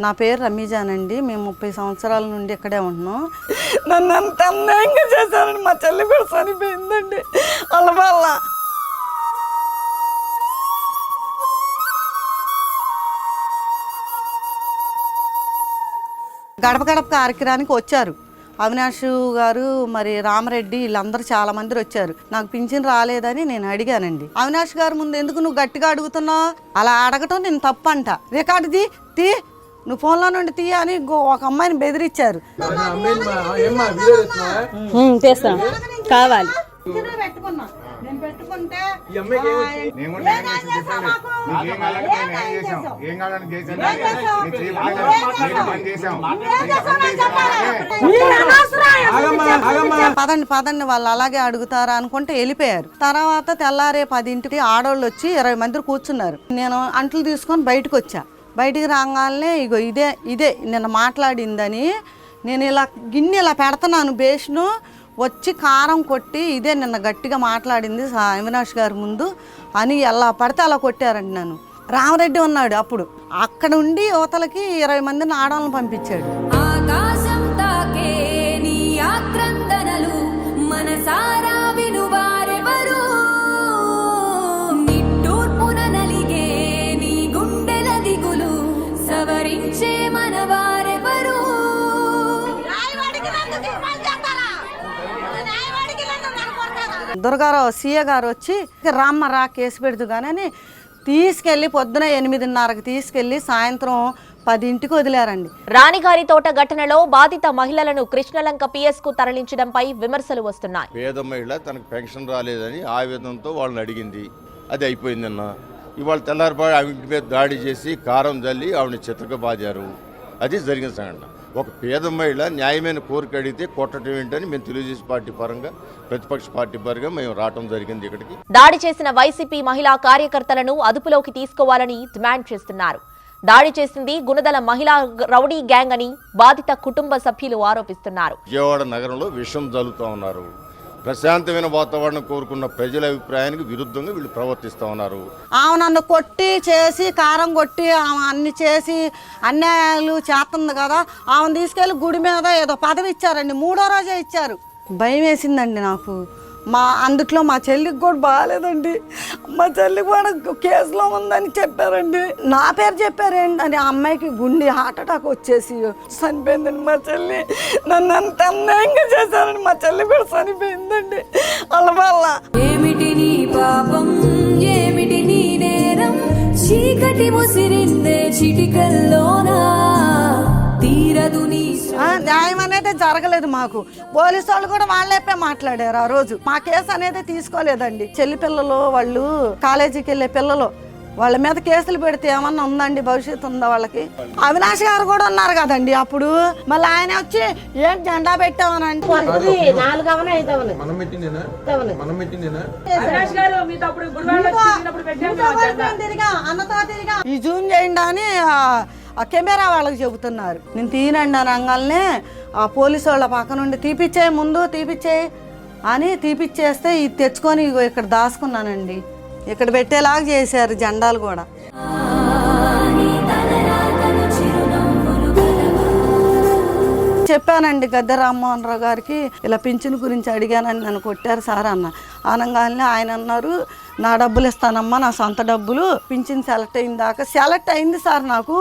నా పేరు రమీజాన్ అండి మేము ముప్పై సంవత్సరాల నుండి ఇక్కడే ఉంటున్నాం. నన్ను అంత అన్యాయంగా చేశారని మా చెల్లి కూడా చనిపోయిందండి. వాళ్ళ. వల్ల గడప గడప కార్యక్రమానికి వచ్చారు. అవినాష్ గారు మరి రామరెడ్డి వీళ్ళందరూ చాలా మంది వచ్చారు. నాకు పింఛన్ రాలేదని నేను అడిగానండి. అవినాష్ గారు ముందు ఎందుకు నువ్వు గట్టిగా అడుగుతున్నావు? అలా అడగటం నేను తప్పంట. రికార్డు తీ తీ నువ్వు ఫోన్లో నుండి తీ అని ఒక అమ్మాయిని బెదిరించారు తెస్తాం కావాలి. నేను పెట్టుకుంటే. పదండి పదండి వాళ్ళు అలాగే అడుగుతారా అనుకుంటే వెళ్ళిపోయారు. తర్వాత తెల్లారే పదింటికి ఆడోళ్ళు వచ్చి ఇరవై మంది కూర్చున్నారు. నేను అంట్లు తీసుకొని బయటకు వచ్చా. బయటికి రాగానే ఇగో ఇదే ఇదే నిన్న మాట్లాడిందని నేను ఇలా గిన్నె ఇలా పెడతాను బేషను వచ్చి కారం కొట్టి ఇదే నిన్న గట్టిగా మాట్లాడింది అవినాష్ గారి ముందు అని ఎలా పడితే అలా కొట్టారండి నన్ను. రామరెడ్డి ఉన్నాడు అప్పుడు. అక్కడ ఉండి యువతలకి ఇరవై మందిని ఆడవాళ్ళని పంపించాడు. దుర్గారావు సీఏ గారు వచ్చి "ఇక రామ్మ రా కేసు పెడుతు కానీ తీసుకెళ్ళి పొద్దున ఎనిమిదిన్నరకు తీసుకెళ్ళి సాయంత్రం పదింటికి వదిలేరండి. రాణిగారి తోట ఘటనలో బాధిత మహిళలను కృష్ణలంక పిఎస్కు తరలించడంపై విమర్శలు వస్తున్నాయి. పేద మహిళ తనకు పెన్షన్ రాలేదని ఆవేదనతో వాళ్ళని అడిగింది. అది అయిపోయింది నిన్న ఇవాళ తెల్లారిపాడు ఆమె ఇంటి మీద దాడి చేసి కారం జల్లి ఆవిడని చిత్రకబాదారు అది జరిగిన సంఘటన. ఒక పేద మహిళ న్యాయమైన కోరిక అడిగితే కొట్టడం ఏంటని మేము తెలుగుదేశం పార్టీ పరంగా ప్రతిపక్ష పార్టీ పరంగా మేము రావడం జరిగింది ఇక్కడికి. దాడి చేసిన వైసీపీ మహిళా కార్యకర్తలను అదుపులోకి తీసుకోవాలని డిమాండ్ చేస్తున్నారు. దాడి చేసింది గుణదల మహిళా రౌడీ గ్యాంగ్ అని బాధిత కుటుంబ సభ్యులు ఆరోపిస్తున్నారు. విజయవాడ నగరంలో విషం జల్లుతూ ఉన్నారు. ప్రశాంతమైన వాతావరణం కోరుకున్న ప్రజల అభిప్రాయానికి విరుద్ధంగా వీళ్ళు ప్రవర్తిస్తూ ఉన్నారు. ఆమె నన్ను కొట్టి చేసి కారం కొట్టి ఆమె అన్ని చేసి అన్యాయాలు చేస్తుంది కదా ఆమెను తీసుకెళ్ళి గుడి మీద ఏదో పదవి ఇచ్చారండి మూడో రోజే ఇచ్చారు. భయం వేసిందండి నాకు. మా అందుట్లో మా చెల్లికి కూడా బాగాలేదండి. మా చెల్లి కూడా కేసులో ఉందని చెప్పారండి. నా పేరు చెప్పారేంటి? అని ఆ అమ్మాయికి గుండె హార్ట్ అటాక్ వచ్చేసి చనిపోయిందండి మా చెల్లి. నన్ను అంత అన్యాయంగా చేశారండి. మా చెల్లి కూడా చనిపోయిందండి. వాళ్ళ వల్ల. ఏమిటి నీ పాపం? ఏమిటి నీ నేరం? చీకటి ముసిరిందే చిటికల్లోనా? తీరదు నీ న్యాయం అనేది జరగలేదు మాకు పోలీసు వాళ్ళు కూడా వాళ్ళేపే మాట్లాడారు ఆ రోజు. మా కేసు అనేది తీసుకోలేదండి. చెల్లి పిల్లలు వాళ్ళు కాలేజీకి వెళ్ళే పిల్లలు వాళ్ళ మీద కేసులు పెడితే ఏమన్నా ఉందండి భవిష్యత్తు ఉందా వాళ్ళకి? అవినాష్ గారు కూడా ఉన్నారు కదండి అప్పుడు. మళ్ళీ ఆయన వచ్చి ఏం జెండా పెట్టామని అంటే ఈ జూమ్ చేయండి అని ఆ- ఆ కెమెరా వాళ్ళకి చెబుతున్నారు. నేను తీనండి అని అనగానే ఆ పోలీసు వాళ్ళ పక్క నుండి తీపిచ్చే ముందు తీపిచ్చే అని తీపిచ్చేస్తే ఇది తెచ్చుకొని ఇక్కడ దాచుకున్నానండి. ఇక్కడ పెట్టేలాగా చేశారు జెండాలు కూడా. చెప్పానండి గద్దె రామ్మోహన్ రావు గారికి ఇలా పింఛన్ గురించి అడిగానని నన్ను కొట్టారు సార్ అన్న. అనగానే ఆయన అన్నారు నా డబ్బులు ఇస్తానమ్మా నా సొంత డబ్బులు పింఛన్ సెలెక్ట్ అయిన దాకా సెలెక్ట్ అయింది సార్ నాకు.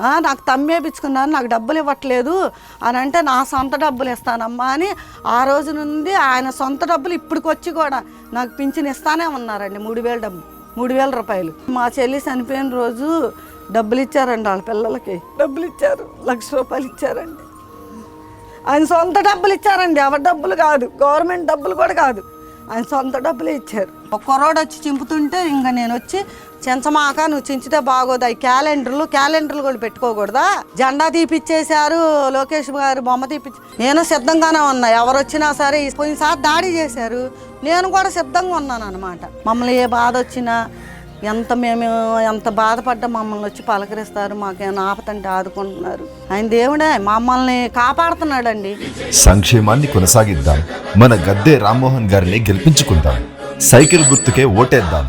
నాకు తమ్మేపించుకున్నాను నాకు డబ్బులు ఇవ్వట్లేదు అని అంటే నా సొంత డబ్బులు ఇస్తానమ్మా అని ఆ రోజు నుండి ఆయన సొంత డబ్బులు ఇప్పటికొచ్చి కూడా నాకు పింఛన్ ఇస్తానే ఉన్నారండి మూడు వేల డబ్బు మూడు వేల రూపాయలు. మా చెల్లి చనిపోయిన రోజు డబ్బులు ఇచ్చారండి వాళ్ళ పిల్లలకి. డబ్బులు ఇచ్చారు లక్ష రూపాయలు ఇచ్చారండి. ఆయన సొంత డబ్బులు ఇచ్చారండి ఎవరి డబ్బులు కాదు గవర్నమెంట్ డబ్బులు కూడా కాదు. ఆయన సొంత డబ్బులు ఇచ్చారు. ఒక వచ్చి చింపుతుంటే ఇంకా నేను వచ్చి చెంచమాక నువ్వు చించితే బాగోదు. క్యాలెండర్లు క్యాలెండర్లు కూడా పెట్టుకోకూడదా? జెండా తీపిచ్చేశారు లోకేష్ గారు బొమ్మ తీపిచ్చి. నేను సిద్ధంగానే ఉన్నా. ఎవరు వచ్చినా సరే పోయినసారి దాడి చేశారు. నేను కూడా సిద్ధంగా ఉన్నాను అనమాట మమ్మల్ని ఏ బాధ వచ్చినా ఎంత మేము ఎంత బాధపడ్డా మమ్మల్ని వచ్చి పలకరిస్తారు. మాకేమైనా ఆపతంటే ఆదుకుంటున్నారు. ఆయన దేవుడే మమ్మల్ని కాపాడుతున్నాడండి. సంక్షేమాన్ని కొనసాగిద్దాం. మన గద్దె రామ్మోహన్ గారిని గెలిపించుకుందాం. సైకిల్ గుర్తుకే ఓటేద్దాం.